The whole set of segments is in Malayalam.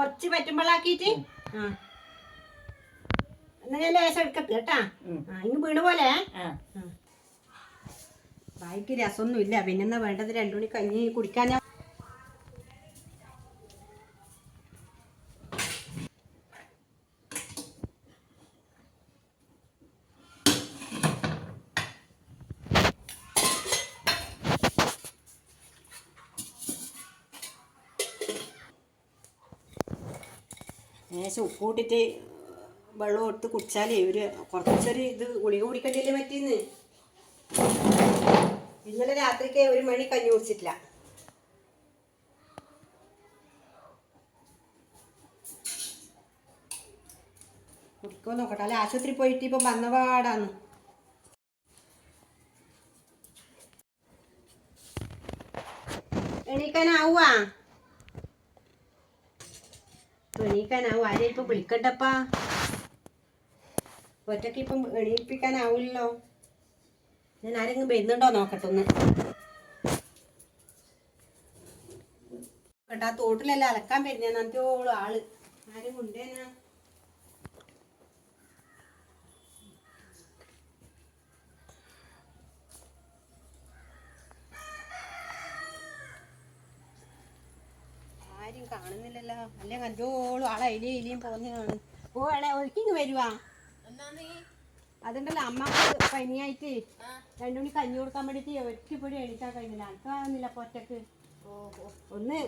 കുറച്ച് പറ്റുമ്പോഴാക്കിയിട്ട് ആ. എന്നാ ഞാൻ ലേശം എടുക്കട്ടെ കേട്ടാ. ആ ഇങ്ങ് വീണ് പോലെ. ബാക്കി ബായിക്ക് രസമൊന്നും ഇല്ല പിന്നെന്താ വേണ്ടത്? രണ്ടു മണി കഞ്ഞി കുടിക്കാൻ ഞാൻ ലേശം ഉപ്പ് കൂട്ടിട്ട് വെള്ളം എടുത്ത് കുടിച്ചാലേ ഒരു കുറച്ചൊരു ഇത് ഗുളിക കുടിക്കണ്ടല്ലേ പറ്റിയെന്ന്. ഇന്നലെ രാത്രിക്ക് ഒരു മണി കഞ്ഞി കുടിച്ചിട്ടില്ല. കുടിക്കോ നോക്കട്ടെ. അല്ല ആശുപത്രി പോയിട്ട് ഇപ്പം വന്ന പാടാന്ന് എണീക്കാനാവുവാ? എണീക്കാനാവും. ആരെയും ഇപ്പം വിളിക്കണ്ടപ്പാ? ഒറ്റയ്ക്ക് ഇപ്പം എണീപ്പിക്കാനാവില്ലല്ലോ ഞാൻ ആരെങ്കിലും വരുന്നുണ്ടോ നോക്കട്ടെ ഒന്ന്. കേട്ടാ തോട്ടിലല്ല അലക്കാൻ വരുന്നേ? നന്ദിയോളം ആൾ. ആരും കൊണ്ടേനാ ആരും കാണുന്നില്ലല്ലോ. അല്ലേ കണ്ടോളൂ. ആളെ അയിലേ ഇലിയും പോകുന്നതാണ് ഓ ആളെ ഒരിക്കലും വരുവാ. അതുണ്ടല്ലോ അമ്മയ്ക്ക് പനിയായിട്ട് രണ്ടു മണി കഞ്ഞി കൊടുക്കാൻ വേണ്ടിട്ട് ഒറ്റപ്പൊടി എണീറ്റാ കഴിഞ്ഞില്ല. അനക്കാവുന്നില്ല പൊറ്റക്ക്. ഒന്ന്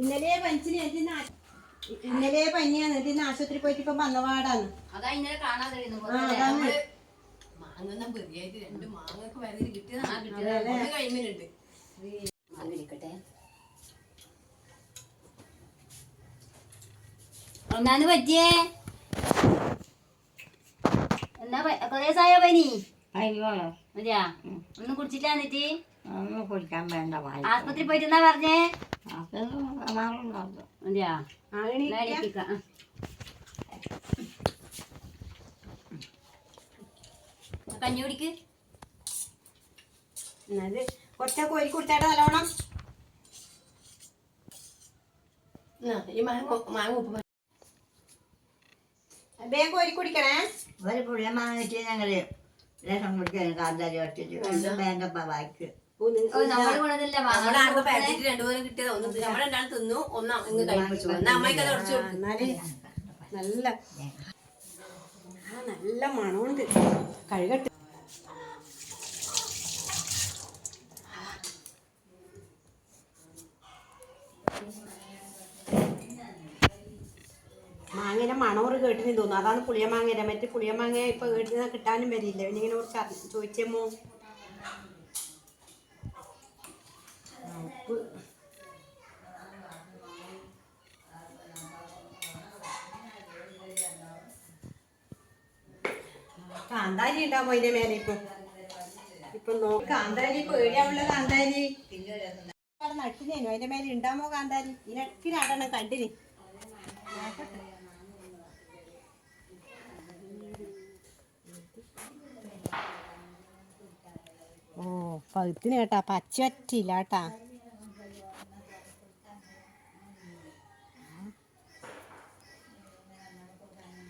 ഇന്നലെ പനിച്ചിന് എന്തിനാ ഇന്നലെ പനിയാണ്. എന്തിനാ ആശുപത്രി പോയിട്ട് ഇപ്പൊ വന്നപാടാണ് അതാ ഇന്നലെ കാണാതെ മാങ്ങ രണ്ട് മാങ്ങക്ക് വരതിൽ കിട്ടിയതാണ്. ഒന്ന് കഴിയുന്നുണ്ട് ഇരിക്കട്ടെ. ഒന്നാന്ന് പറ്റിയേ? എന്നാ കൊറേ സായോ പനി? അയ്യോ. മതിയാ. ഒന്നും കുടിച്ചില്ല എന്നിട്ട്? ഒന്നും കുടിക്കാൻ വേണ്ട ആസ്പത്രി പോയിട്ട് എന്നാ പറഞ്ഞേ മതിയാ കഞ്ഞി കുടിക്ക്. എന്നത് കുറച്ചൊക്കെ കോരി കുടിച്ചാട്ടെ നല്ലോണം. ഈ മാങ്ങ മാങ്ങ ഉപ്പ് കുടിക്കണേ? ഒരു പുള്ളിയെ വാങ്ങിച്ച് ഞങ്ങൾ രസം കുടിക്കാൻ കാന്താരി ഒട്ടിച്ച് ഒന്നും വേണ്ടപ്പ വായിക്ക് നല്ല നല്ല മണമുണ്ട്. നമ്മൾ കൊണ്ടതില്ല നമ്മുടെ അടുത്ത് പാക്കറ്റ് രണ്ടുപേരും കിട്ടിയത് ഒന്ന് തി- നമ്മുടെ രണ്ടാൾ തിന്നു ഒന്ന് ഇങ്ങ് കഴിപ്പിച്ചു എന്നാ അമ്മയ്ക്ക് അത് ഉടച്ചു ആ, എന്നാൽ നല്ല ആ നല്ല മണമുണ്ട് കഴുകട്ടെ മാങ്ങയുടെ മണോറ് കേട്ടിന് തോന്നുന്നു. അതാണ് പുളിയ മാങ്ങയുടെ മറ്റേ പുളിയ മാങ്ങ ഇപ്പൊ കേട്ടിന് കിട്ടാനും വരില്ല. പിന്നെ ഇങ്ങനെ കുറച്ച് ചോദിച്ചേമോ കാന്താരി ഉണ്ടാവും അതിന്റെ മേലെ ഇപ്പൊ? ഇപ്പൊ നോക്ക് കാന്താരി പേടിയാവുള്ള കാന്താരി. നട്ടിനേനു? അതിന്റെ മേലെ ഉണ്ടാമോ കാന്താരി? ഇതിനൊക്കെ കണ്ടിന്. ഓ പഴുത്തിന് കേട്ടാ. പച്ച പറ്റില്ല കേട്ടാ.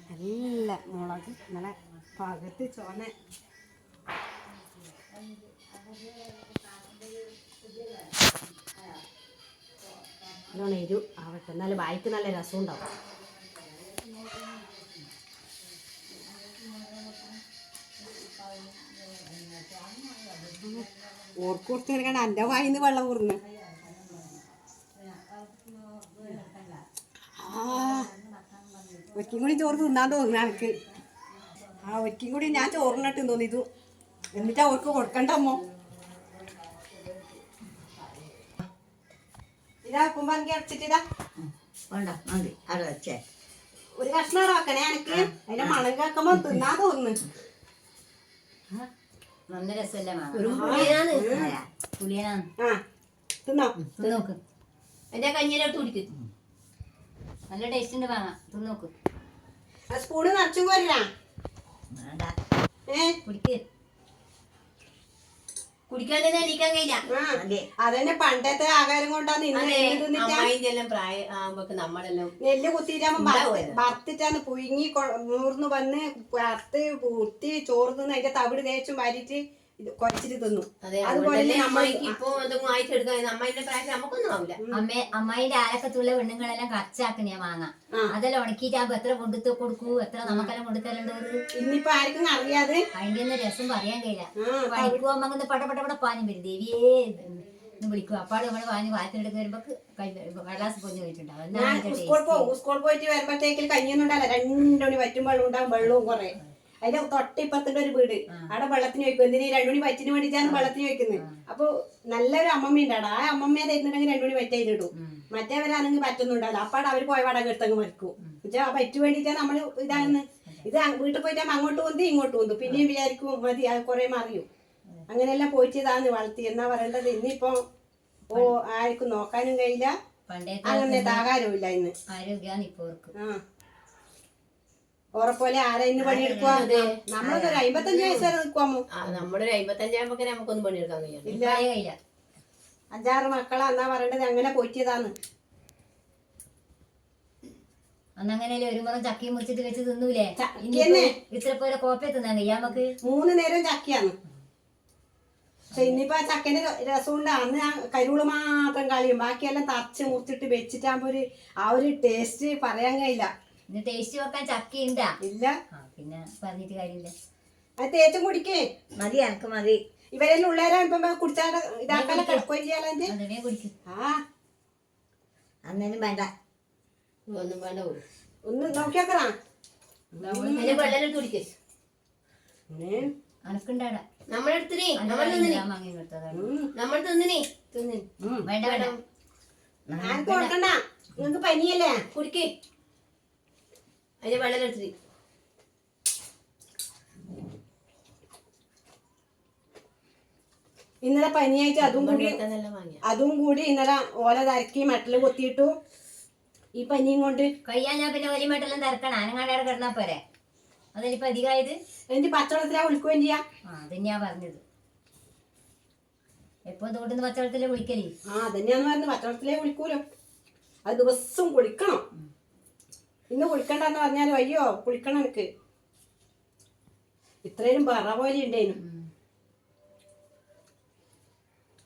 നല്ല മുളക് നല്ല പകുത്ത് ചോന. നല്ലോണം എരു ആവട്ടെ. എന്നാലും വായിക്ക് നല്ല രസം ഉണ്ടാവും ഓർക്കൂർത്ത് കിടക്കണ എന്റെ വായിന്ന് വെള്ളം കൂർന്ന് ആ ഒരിക്കും കൂടി ചോറ് തിന്നാൻ തോന്നുന്നു എനിക്ക് ആ ഒരിക്കും കൂടി ഞാൻ ചോറിനിട്ട് തോന്നി ഇത് എന്നിട്ട് അവർക്ക് കൊടുക്കണ്ടമ്മോ ഇതാ കുമ്പി അടച്ചിട്ടിതാ വേണ്ട മതി. അത് വെച്ചേ. ഒരു കഷ്ണം വെക്കണേ എനിക്ക് അതിന്റെ മണം കേൾക്കുമ്പോ തിന്നാൻ തോന്നുന്നു. നല്ല രസമല്ലേ പുളിയനാണ് ആ നോക്ക്. എന്റെ കഞ്ഞിയിലോട്ട് കുടിക്കും. നല്ല ടേസ്റ്റ് ഉണ്ട് മാങ്ങ തിന്നോക്ക് സ്പൂണ് നിറച്ചും പോരാ വേണ്ട. ഏ കുടിക്ക് കുടിക്കാൻ തന്നെ എണീക്കാൻ കഴിയില്ല. അതെ. അതന്നെ പണ്ടത്തെ ആഹാരം കൊണ്ടാന്ന് എല്ലാം പ്രായം ആകുമ്പോ നമ്മളെല്ലാം നെല്ല് കുത്തിയിട്ടാകുമ്പോ ഉണ്ടാവുമല്ലോ. പുഴുങ്ങി മൂർന്ന് വന്ന് വറുത്ത് കുത്തി ചോർന്ന് അതിന്റെ തവിട് തേച്ചും വാരിട്ട് ഇത് കൊച്ചിട്ട് തിന്നു. അതുപോലെ അമ്മായിക്ക് ഇപ്പൊ എന്തെങ്കിലും അയച്ചെടുക്കാൻ അമ്മായിന്റെ പ്രായം നമുക്കൊന്നും ആവില്ല. അമ്മ അമ്മായിന്റെ ആലക്കത്തുള്ള പെണ്ണുങ്ങളെല്ലാം കറച്ചാക്ക ഞാൻ വാങ്ങാം. അതെല്ലാം ഉണക്കിയിട്ടാകുമ്പോ എത്ര കൊണ്ടു കൊടുക്കൂ? എത്ര നമുക്കെല്ലാം കൊണ്ടുത്തരണ്ടോ ഇന്നിപ്പോ ആർക്കും അറിയാതെ. അതിന്റെ ഒന്നും രസം പറയാൻ കഴിയില്ല. ആ, പണിക്ക് പോകുമ്പോ പട പട പട പാനും വരും. ദേവിയേ വിളിക്കും അപ്പാട് നമ്മൾ വാങ്ങി വായത്തിനെടുത്ത് വരുമ്പോ കടലാസ് പൊഞ്ഞു പോയിട്ടുണ്ടാവും. സ്കൂൾ പോയിട്ട് വരുമ്പോഴത്തേക്ക് കഞ്ഞൊന്നും ഉണ്ടാവില്ല. രണ്ടു മണി വറ്റും വെള്ളം ഉണ്ടാവും വെള്ളവും കുറെ. അതിന്റെ തൊട്ടിപ്പത്തിന്റെ ഒരു വീട്. അവിടെ വെള്ളത്തിന് വെക്കും എന്തിനാ രണ്ടുമണി രണ്ടു മണി വറ്റിന് വേണ്ടിയിട്ടാണ് വെള്ളത്തിന് വെക്കുന്നത് അപ്പൊ നല്ലൊരു അമ്മമ്മ ഉണ്ടാവും ആ അമ്മമ്മയെ തരുന്നുണ്ടെങ്കിൽ രണ്ടുമണി മണി വറ്റയിലിടും ഉം. മറ്റേവരാണെങ്കിൽ പറ്റുന്നുണ്ടാവില്ല അപ്പാട് അവർ പോയ വടക എടുത്തങ്ങ് മരിക്കും പക്ഷെ ആ പറ്റു വേണ്ടിയിട്ടാണ് നമ്മൾ ഇതാകുന്നത്. ഇത് വീട്ടിൽ പോയിട്ട് അങ്ങോട്ട് പൊന്തി ഇങ്ങോട്ട് പൊന്തു പിന്നെയും വിചാരിക്കും മതി അത് കുറെ മറിയും. അങ്ങനെയെല്ലാം പോയിട്ട് ഇതാണ് വളർത്തി. എന്നാ പറയേണ്ടത്? ഇന്നിപ്പോ ഓ ആർക്കും നോക്കാനും കഴിയില്ല. അങ്ങനെ ഇല്ല ഇന്ന്. ആരോഗ്യാണ് ഇപ്പോ ആ. ഓറെപ്പോലെ ആരാ ഇന്ന് പണിയെടുക്കുക നമ്മളൊക്കെ ഒരു അമ്പത്തഞ്ച് വയസ്സ് വരെ നിൽക്കാമോ നമ്മളൊരു അമ്പത്തഞ്ചാകുമ്പോ നമുക്കൊന്നും പണിയെടുക്കാൻ കഴിയില്ല അഞ്ചാറ് മക്കളാ എന്നാ പറയണ്ടത്? അങ്ങനെ പോറ്റിയതാന്ന്. അന്നങ്ങനെയല്ലേ ഒരു മുറം ചക്കയും മുറിച്ചിട്ട് വെച്ച് തിന്നൂലേ. ഇത്ര പോലെ കോപ്പ തിന്നാൻ കഴിയാ നമുക്ക്? മൂന്ന് നേരം ചക്കയാണ്. പക്ഷെ ഇന്നിപ്പോ ആ ചക്കന്റെ രസമുണ്ട്. അന്ന് ആ കരുൾ മാത്രം കളിയും. ബാക്കിയെല്ലാം തറച്ച് മുറിച്ചിട്ട് വെച്ചിട്ടാകുമ്പോ ഒരു ആ ഒരു ടേസ്റ്റ് പറയാൻ കഴിയില്ല. ഇന്ന് ടേസ്റ്റ് വെക്കാൻ ചക്ക ഉണ്ടാ ഇല്ല പിന്നെ പറഞ്ഞിട്ട് കാര്യമില്ല. അത് തേച്ചും കുടിക്കേ. മതി എനക്ക് മതി. ഇവരെല്ലാം ഉള്ളേരാ ഇപ്പൊ കുടിച്ചാൽ ഇതാക്കാൻ കിടക്കുകയും ചെയ്യാലോ അതേ കുടിക്കും. ആ. അന്നേരം വേണ്ട. ഒന്നും വേണ്ട ഒന്ന് നോക്കിയാക്കറാ. വെള്ളം കുടിക്കേ. അനക്കുണ്ടാടാ. നമ്മളെടുത്തിനി നമ്മൾ തിന്നിനി വാങ്ങി കൊടുത്തതാണ്. നമ്മൾ തിന്നിനി തിന്നിനി വേണ്ട വേണ്ട. ആർക്കും കൊടുക്കണ്ട. നിങ്ങക്ക് പനിയല്ലേ? കുടിക്കേ. അതിന്റെ വെള്ളം എടുത്തിരി. ഇന്നലെ പനിയായിട്ട് അതും കൂടി അതും കൂടി ഇന്നലെ ഓല തരക്കി മെട്ടൽ കൊത്തിയിട്ടു. ഈ പനിയും കൊണ്ട് കഴിയാൻ ഞാൻ പിന്നെ വലിയ മെട്ടലും തരക്കണം. അനങ്ങാടെ കിടന്നാ പോരെ. അതിനിപ്പോ അധികമായത് എന്നിട്ട് പച്ചവെള്ളത്തിലാ കുളിക്കുകയും ചെയ്യാം? ആ അത് ഞാൻ പറഞ്ഞത്. എപ്പോ തോട്ടുന്ന പച്ചവെള്ളത്തിലെ കുളിക്കലേ? ആ അതന്നെയാന്ന് പറഞ്ഞു പച്ചവെള്ളത്തിലേ വിളിക്കൂലോ അത് ദിവസവും കുളിക്കണം. ഇന്ന് കുളിക്കണ്ടെന്ന് പറഞ്ഞാൽ അയ്യോ കുളിക്കണം എനിക്ക്. ഇത്രയും പറ പോലെ ഉണ്ടേനു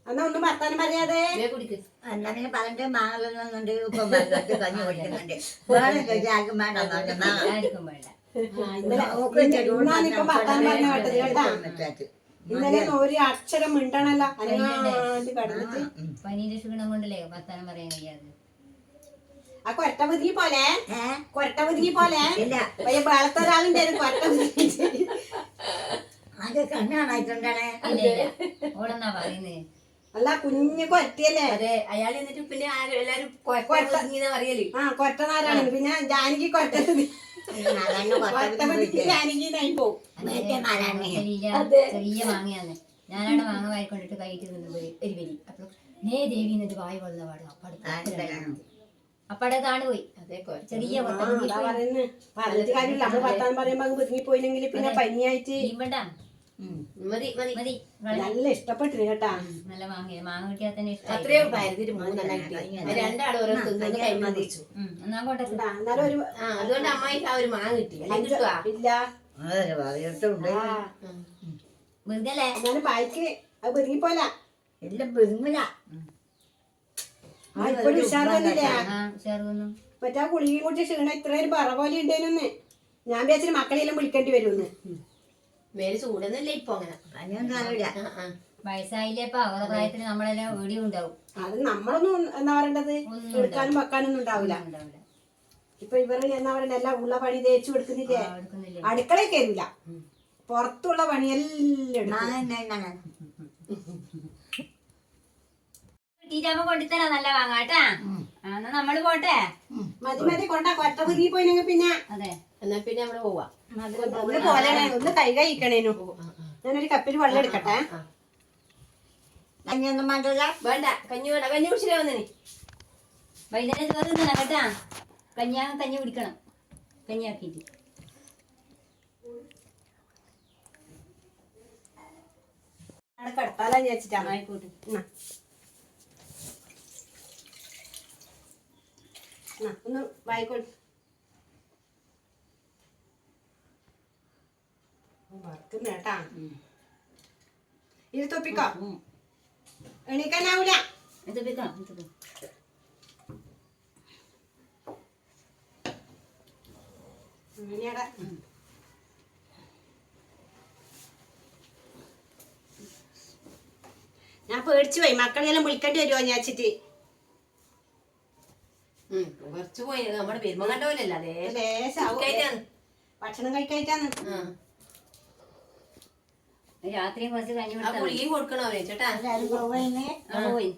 എന്നാ ഒന്നും വർത്താനം പറയാതെ. പറഞ്ഞിട്ട് മാങ്ങലുന്നുണ്ട് കഞ്ഞി കുടിക്കുന്നുണ്ട്. വേണ്ട? ഇന്നലെ ഒരു അക്ഷരം മിണ്ടണല്ലോ. കടന്നിട്ട്. പനീന്റെ ക്ഷീണം കൊണ്ടല്ലേ വർത്താനം പറയാൻ കഴിയാതെ ആ കൊരട്ട പുതുങ്ങി പോലെ? കൊരട്ട പുതുങ്ങി പോലെ? വേളത്തെ ഒരാളുണ്ടായിരുന്നു കൊരട്ട പുതുങ്ങി അത്. കണ്ണാണായിട്ടുണ്ടാണേ ഓളെന്നാ അല്ല കുഞ്ഞു കൊരട്ടിയല്ലേ? അതെ അയാൾ എന്നിട്ട് പിന്നെ എല്ലാരും പറയൽ. ആ കൊരട്ട നാരാണ് പിന്നെ ജാനകി കൊരട്ട ചെറിയ മാങ്ങയാന്ന്. ഞാനാണ് മാങ്ങ വായിക്കൊണ്ടിട്ട് കൈയിട്ട് നിന്ന് ഒരു ഒരു വലി അപ്പൊ നേ ദേവി എന്നിട്ട് വായി വന്ന പാടും. അപ്പാടെ താണ് പോയി. ചെറിയ ആ, കൊത്ത പറയുന്നത് പറഞ്ഞിട്ട് കാര്യമില്ല. നമ്മൾ വർത്താനം പറയുമ്പോ അങ്ങ് പുതുങ്ങി പോയില്ലെങ്കിൽ പിന്നെ പനിയായിട്ട് മതി മതി. മതി. നല്ല ഇഷ്ടപ്പെട്ടിന് കേട്ടാ. നല്ല മാങ്ങ. മാങ്ങ കിട്ടിയാൽ തന്നെ അത്രയും രണ്ടാളും ഓരോ എന്നാലും ഒരു അതുകൊണ്ട് അമ്മായിക്ക് ആ ഒരു മാങ്ങ കിട്ടി. ഇല്ല. എന്നാലും ബായിക്ക് അത് പുതുങ്ങി പോല എല്ലാം പെരുമില്ല ആ ഇപ്പോഴും ഉഷാർ വന്നില്ലേ മറ്റേ ആ കുളിയും കുട്ടി ക്ഷീണം ഇത്രയും പറ പോലെ ഉണ്ടേനൊന്ന്. ഞാൻ വിചാരിച്ചു മക്കളെല്ലാം വിളിക്കേണ്ടി വരുമെന്ന്. മേൽ ചൂടൊന്നുമില്ല ഇപ്പൊ അങ്ങനെ. വയസ്സായില്ലേ അവരുടെ പ്രായത്തിന് നമ്മളെല്ലാം വീടിയും ഉണ്ടാവും. അത് നമ്മളൊന്നും എന്താ പറയേണ്ടത്? എടുക്കാനും വെക്കാനൊന്നും ഉണ്ടാവില്ല. ഇപ്പൊ ഇവർ എന്നാ പറയണ്ട എല്ലാം ഉള്ള പണി തേച്ചു എടുക്കുന്നില്ലേ അടുക്കളയൊക്കെ ഇല്ല അടുക്കളയിൽ കയറില്ല പുറത്തുള്ള പണിയെല്ലാം എടുക്കും. ടീച്ചമ്മ കൊണ്ടുത്തരാ നല്ല വാങ്ങാട്ടാ എന്നാ നമ്മൾ പോട്ടെ. മതി മതി കൊണ്ടാ കൊറ്റ പുതിയ പോയിനെങ്കിൽ പിന്നെ. അതെ. എന്നാ പിന്നെ നമ്മൾ പോവാ. ഒന്ന് പോലെയാണ് ഒന്ന് കൈ കഴിക്കണേനു. ഞാനൊരു കപ്പിൽ വെള്ളം എടുക്കട്ടെ. ആ. കഞ്ഞൊന്നും വേണ്ടല്ല? വേണ്ട. കഞ്ഞി വേണ്ട. കഞ്ഞി കുടിച്ചിട്ട് വന്നിനി വൈകുന്നേരം ചോറ് തിന്നണം കേട്ടാ? കഞ്ഞിയാകും കഞ്ഞി കുടിക്കണം. കഞ്ഞിയാക്കിയിട്ട് അവിടെ കിടത്താലാ വിചാരിച്ചിട്ടാ. ആയിക്കോട്ടെ എന്നാ. എന്നാ, ഒന്ന് വായിക്കോട്ടെ വറുക്കുന്ന കേട്ടാ. ഇത് തൊപ്പിക്കോ? എണീക്കാനാവൂല. അങ്ങനെയാടാ. ഞാൻ പേടിച്ചു പോയി. മക്കളെല്ലാം വിളിക്കേണ്ടി വരുമോ ഞാൻ വെച്ചിട്ട്? കുറച്ച് പോയി. നമ്മുടെ പെരുമ. ഭക്ഷണം കഴിക്കായിട്ടാണ്. ആ. രാത്രിയും കുറച്ച് കഴിഞ്ഞു കൊടുക്കണോ. ചേട്ടാ പോയി.